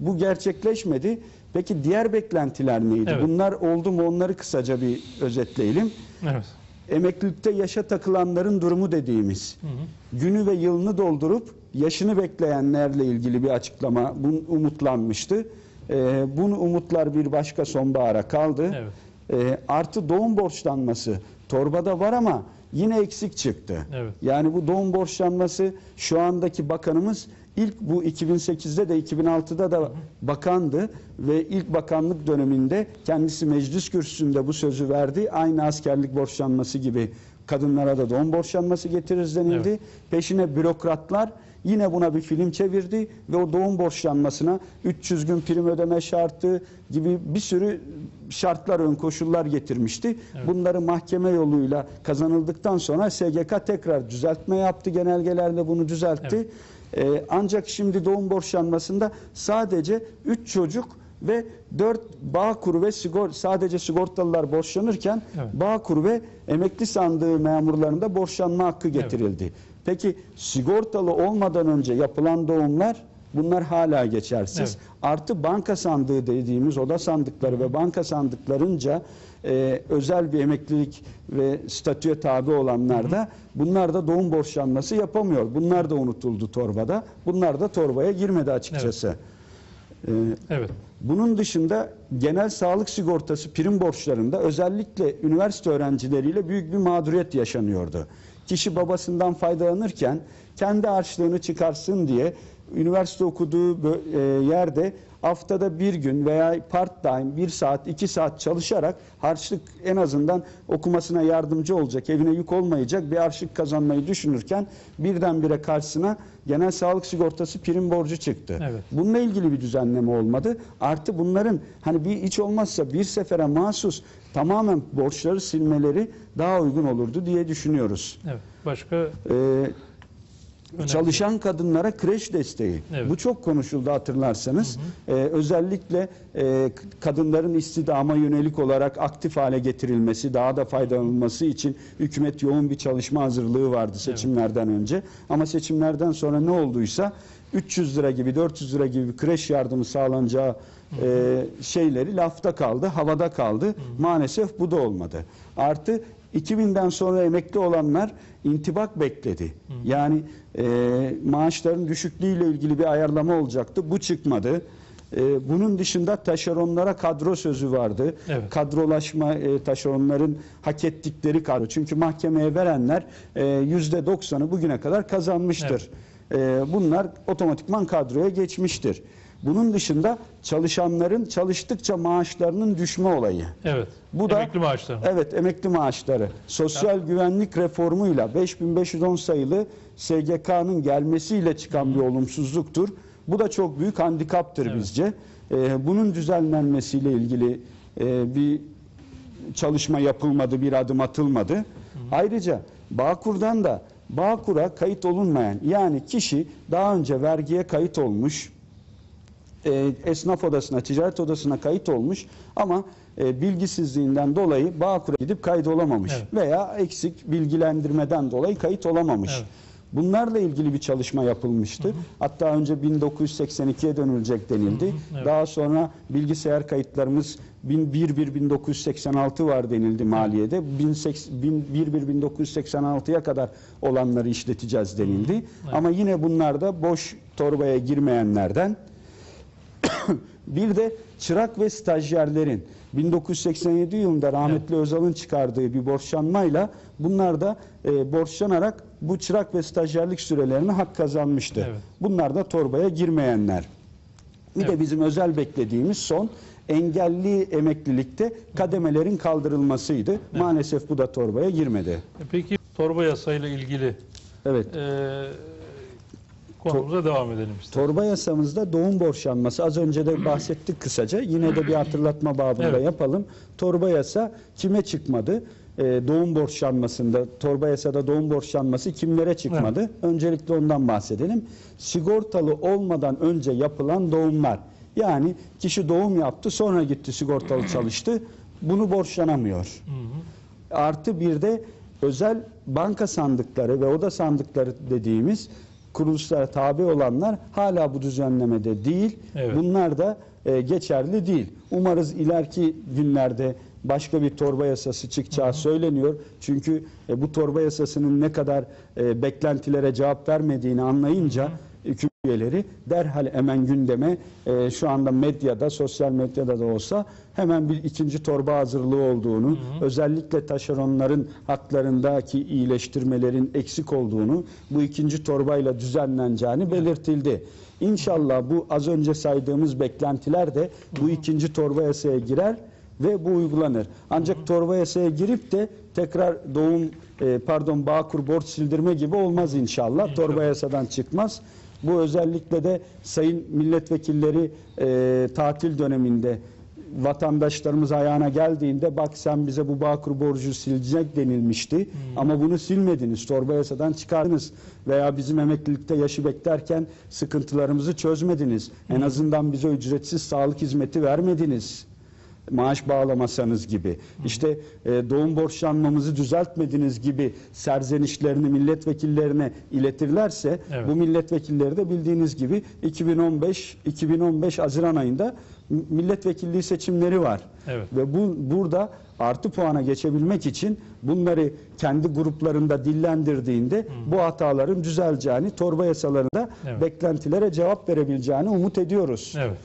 Bu gerçekleşmedi. Peki diğer beklentiler neydi? Evet. Bunlar oldu mu onları kısaca bir özetleyelim. Evet. Emeklilikte yaşa takılanların durumu dediğimiz. Hı hı. Günü ve yılını doldurup yaşını bekleyenlerle ilgili bir açıklama bu umutlanmıştı. Ee, bunu umutlar bir başka sonbahara kaldı. Evet. Ee, artı doğum borçlanması torbada var ama yine eksik çıktı. Evet. Yani bu doğum borçlanması şu andaki bakanımız ilk bu 2008'de de 2006'da da bakandı ve ilk bakanlık döneminde kendisi meclis kürsüsünde bu sözü verdi. Aynı askerlik borçlanması gibi kadınlara da doğum borçlanması getiririz denildi. Evet. Peşine bürokratlar yine buna bir film çevirdi ve o doğum borçlanmasına 300 gün prim ödeme şartı gibi bir sürü şartlar ön koşullar getirmişti. Evet. Bunları mahkeme yoluyla kazanıldıktan sonra SGK tekrar düzeltme yaptı. Genelgelerde bunu düzeltti. Ee, ancak şimdi doğum borçlanmasında sadece 3 çocuk ve 4 Bağkur ve sigor sadece sigortalılar borçlanırken Evet. Bağkur ve emekli sandığı memurlarında borçlanma hakkı getirildi. Peki sigortalı olmadan önce yapılan doğumlar bunlar hala geçersiz. Evet. Artı banka sandığı dediğimiz oda sandıkları ve banka sandıklarınca e, özel bir emeklilik ve statüye tabi olanlar da bunlar da doğum borçlanması yapamıyor. Bunlar da unutuldu torbada. Bunlar da torbaya girmedi açıkçası. E, Evet. bunun dışında genel sağlık sigortası prim borçlarında özellikle üniversite öğrencileriyle büyük bir mağduriyet yaşanıyordu. Kişi babasından faydalanırken kendi harçlığını çıkarsın diye üniversite okuduğu e, yerde haftada bir gün veya part time bir saat iki saat çalışarak harçlık en azından okumasına yardımcı olacak evine yük olmayacak bir harçlık kazanmayı düşünürken birdenbire karşısına genel sağlık sigortası prim borcu çıktı. Evet. Bununla ilgili bir düzenleme olmadı. Artı bunların hani bir hiç olmazsa bir sefere mahsus tamamen borçları silmeleri daha uygun olurdu diye düşünüyoruz. Evet. Başka Ee, önemli- Çalışan kadınlara kreş desteği. Evet. Bu çok konuşuldu hatırlarsanız. Ee, özellikle e, kadınların istidama yönelik olarak aktif hale getirilmesi, daha da faydalanılması için hükümet yoğun bir çalışma hazırlığı vardı seçimlerden önce. Ama seçimlerden sonra ne olduysa 300 lira gibi 400 lira gibi kreş yardımı sağlanacağı e, şeyleri lafta kaldı, havada kaldı. Maalesef bu da olmadı. Artı 2000'den sonra emekli olanlar intibak bekledi. Yani e, maaşların düşüklüğüyle ilgili bir ayarlama olacaktı. Bu çıkmadı. E, bunun dışında taşeronlara kadro sözü vardı. Evet. Kadrolaşma e, taşeronların hak ettikleri kadro. Çünkü mahkemeye verenler e, yüzde doksanı bugüne kadar kazanmıştır. E, bunlar otomatikman kadroya geçmiştir. Bunun dışında çalışanların çalıştıkça maaşlarının düşme olayı. evet. Bu da emekli maaşları. Evet emekli maaşları. Sosyal güvenlik reformuyla 5510 sayılı SGK'nın gelmesiyle çıkan bir olumsuzluktur. Bu da çok büyük handikaptır Evet. bizce. Ee, bunun düzenlenmesiyle ilgili e, bir çalışma yapılmadı, bir adım atılmadı. Ayrıca Bağkur'dan da Bağkur'a kayıt olunmayan yani kişi daha önce vergiye kayıt olmuş, e, esnaf odasına, ticaret odasına kayıt olmuş ama e, bilgisizliğinden dolayı Bağkur'a gidip kayıt olamamış Evet. veya eksik bilgilendirmeden dolayı kayıt olamamış. Evet. Bunlarla ilgili bir çalışma yapılmıştı. Hatta önce 1982'ye dönülecek denildi. evet. Daha sonra bilgisayar kayıtlarımız 1-1-1986 var denildi maliyede. 1-1-1986'ya kadar olanları işleteceğiz denildi. Ama yine bunlar da boş torbaya girmeyenlerden bir de çırak ve stajyerlerin 1987 yılında rahmetli Özal'ın çıkardığı bir borçlanmayla bunlar da e, borçlanarak bu çırak ve stajyerlik sürelerine hak kazanmıştı. Evet. Bunlar da torbaya girmeyenler. Bir Evet. de bizim özel beklediğimiz son engelli emeklilikte kademelerin kaldırılmasıydı. Maalesef bu da torbaya girmedi. E Peki torba yasayla ilgili Evet. e, konumuza devam edelim istedim. Torba yasamızda doğum borçlanması az önce de bahsettik kısaca. Yine de bir hatırlatma babında Evet. yapalım. Torba yasa kime çıkmadı? Ee, doğum borçlanmasında, torba yasada doğum borçlanması kimlere çıkmadı? Öncelikle ondan bahsedelim. Sigortalı olmadan önce yapılan doğumlar. Yani kişi doğum yaptı sonra gitti sigortalı çalıştı. Bunu borçlanamıyor. Artı bir de özel banka sandıkları ve oda sandıkları dediğimiz kuruluşlara tabi olanlar hala bu düzenlemede değil. Evet. Bunlar da e, geçerli değil. Umarız ileriki günlerde başka bir torba yasası çıkacağı söyleniyor. Çünkü e, bu torba yasasının ne kadar e, beklentilere cevap vermediğini anlayınca hükümet üyeleri derhal hemen gündeme e, şu anda medyada, sosyal medyada da olsa hemen bir ikinci torba hazırlığı olduğunu, özellikle taşeronların haklarındaki iyileştirmelerin eksik olduğunu, bu ikinci torbayla düzenleneceğini belirtildi. İnşallah bu az önce saydığımız beklentiler de bu ikinci torba yasaya girer ve bu uygulanır. Ancak torba yasaya girip de tekrar doğum e, pardon Bağkur borç sildirme gibi olmaz inşallah. Torba yasadan çıkmaz. Bu özellikle de sayın milletvekilleri e, tatil döneminde vatandaşlarımız ayağına geldiğinde bak sen bize bu Bağkur borcu silecek denilmişti. Ama bunu silmediniz torba yasadan çıkardınız veya bizim emeklilikte yaşı beklerken sıkıntılarımızı çözmediniz. En azından bize ücretsiz sağlık hizmeti vermediniz maaş bağlamasanız gibi işte e, doğum borçlanmamızı düzeltmediniz gibi serzenişlerini milletvekillerine iletirlerse Evet. bu milletvekilleri de bildiğiniz gibi 2015 2015 Haziran ayında milletvekilliği seçimleri var. Evet. Ve bu burada artı puana geçebilmek için bunları kendi gruplarında dillendirdiğinde bu hataların düzeleceğini, torba yasalarında Evet. beklentilere cevap verebileceğini umut ediyoruz. Evet.